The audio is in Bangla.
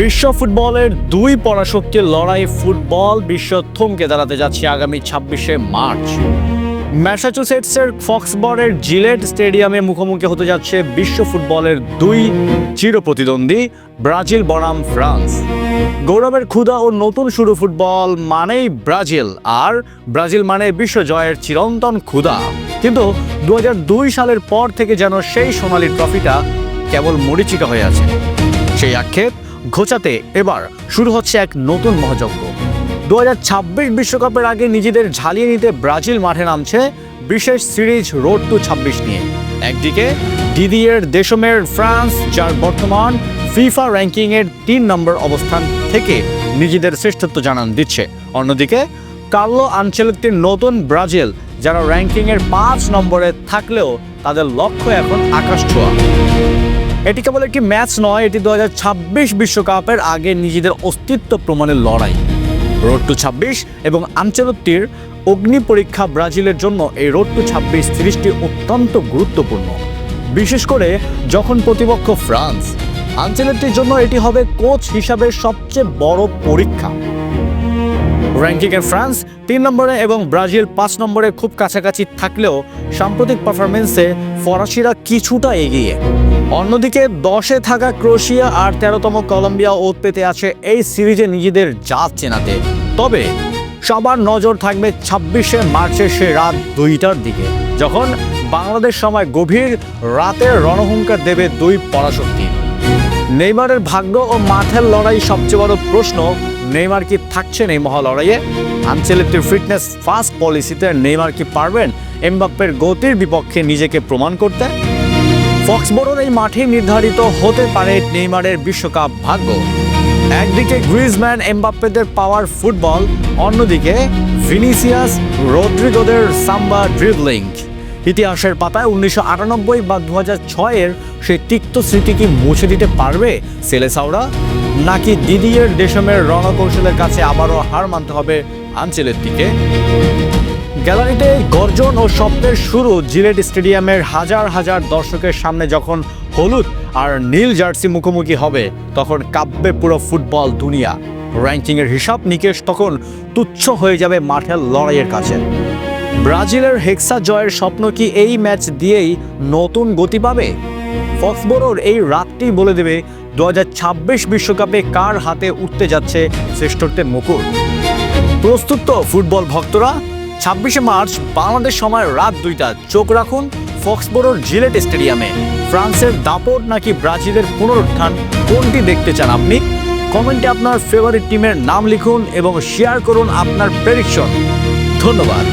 বিশ্ব ফুটবলের দুই পরাশক্তির লড়াই ফুটবল বিশ্ব থমকে দাঁড়াতে যাচ্ছে আগামী ছাব্বিশে মার্চ। ম্যাসাচুসেটসের ফক্সবরের জিলেট স্টেডিয়ামে মুখোমুখি হতে যাচ্ছে বিশ্ব ফুটবলের দুই চিরপ্রতিদ্বন্দ্বী, ব্রাজিল বনাম ফ্রান্স। গৌরবের ক্ষুধা ও নতুন শুরু ফুটবল মানেই ব্রাজিল, আর ব্রাজিল মানে বিশ্ব জয়ের চিরন্তন ক্ষুধা। কিন্তু দু হাজার দুই সালের পর থেকে যেন সেই সোনালি ট্রফিটা কেবল মরিচিকা হয়ে আছে। সেই আক্ষেপ ঘোচাতে এবার শুরু হচ্ছে এক নতুন মহাযজ্ঞ। দু বিশ্বকাপের আগে নিজেদের ঝালিয়ে নিতে ব্রাজিল মাঠে নামছে বিশেষ সিরিজ রোড টু ছাব্বিশ নিয়ে। একদিকে ডিদিয়ের দেশমের ফ্রান্স, যার বর্তমান ফিফা র্যাঙ্কিংয়ের তিন নম্বর অবস্থান থেকে নিজেদের শ্রেষ্ঠত্ব জানান দিচ্ছে। অন্যদিকে কার্লো আঞ্চলিকটির নতুন ব্রাজিল, যারা র্যাঙ্কিংয়ের পাঁচ নম্বরে থাকলেও তাদের লক্ষ্য এখন আকাশ ছোঁয়া। এটি কেবল একটি ম্যাচ নয়, এটি দু বিশ্বকাপের আগে নিজেদের অস্তিত্ব প্রমাণের লড়াই। রোড টু ছাব্বিশ এবং আঞ্চলকটির অগ্নি পরীক্ষা ব্রাজিলের জন্য এই রোড টু ছাব্বিশ সিরিজটি অত্যন্ত গুরুত্বপূর্ণ। বিশেষ করে যখন প্রতিপক্ষ ফ্রান্স আঞ্চলকটির জন্য এটি হবে কোচ হিসাবে সবচেয়ে বড় পরীক্ষা। র্যাঙ্কিংয়ে ফ্রান্স তিন নম্বরে এবং ব্রাজিল পাঁচ নম্বরে খুব কাছাকাছি থাকলেও সাম্প্রতিক পারফরমেন্সে ফরাসিরা কিছুটা এগিয়ে। অন্যদিকে দশে থাকা ক্রোশিয়া আর তেরোতম কলম্বিয়া ওত পেতে আছে এই সিরিজে নিজেদের জাত চেনাতে। তবে সবার নজর থাকবে ছাব্বিশে মার্চের সে রাত দুইটার দিকে, যখন বাংলাদেশ সময় গভীর রাতের রণহুঙ্কার দেবে দুই পরাশক্তি। নেইমারের ভাগ্য ও মাঠের লড়াই সবচেয়ে বড় প্রশ্ন, নেইমার কি থাকছেন এই মহা লড়াইয়ে? আনচেলেটির ফিটনেস ফাস্ট পলিসিতে নেইমার কি পারবেন? এমবাপ্পের গতির বিপক্ষে নিজেকে প্রমাণ করতে। ফক্সবরোর এই মাঠে নির্ধারিত হতে পারে নেইমারের বিশ্বকাপ ভাগ্য। একদিকে গ্রিজম্যান এমবাপ্পেদের পাওয়ার ফুটবল, অন্যদিকে ভিনিসিয়াস রদ্রিগোদের সাম্বা ড্রিবলিং। ইতিহাসের পাতায় উনিশশো আটানব্বই বা দু হাজার ছয়ের সেই তিক্ত স্মৃতি কি মুছে দিতে পারবে সেলেসাওরা? নাকি দিদিয়ের দেশমের রণকৌশলের কাছে আবারও হার মানতে হবে আঞ্চলের দিকে? গ্যালারিতে গর্জন ও শব্দের শুরু। জিলেট স্টেডিয়ামের হাজার হাজার দর্শকের সামনে যখন হলুদ আর নীল জার্সি মুখোমুখি হবে, তখন কাব্যে পুরো ফুটবল দুনিয়া। র্যাঙ্কিংয়ের হিসাব নিকেশ তখন তুচ্ছ হয়ে যাবে মাঠের লড়াইয়ের কাছে। ব্রাজিলের হেক্সা জয়ের স্বপ্ন কি এই ম্যাচ দিয়েই নতুন গতি পাবে? ফক্সবোরোর এই রাতটি বলে দেবে দু বিশ্বকাপে কার হাতে উঠতে যাচ্ছে শ্রেষ্ঠত্বের মুকুট? প্রস্তুত তো ফুটবল ভক্তরা ছাব্বিশে মার্চ, বাংলাদেশ সময় রাত দুইটা। চোখ রাখুন ফক্সবোরোর জিলেট স্টেডিয়ামে। ফ্রান্সের দাপট নাকি ব্রাজিলের পুনরুত্থান? কোনটি দেখতে চান আপনি? কমেন্টে আপনার ফেভারিট টিমের নাম লিখুন এবং শেয়ার করুন আপনার প্রেডিকশন ধন্যবাদ।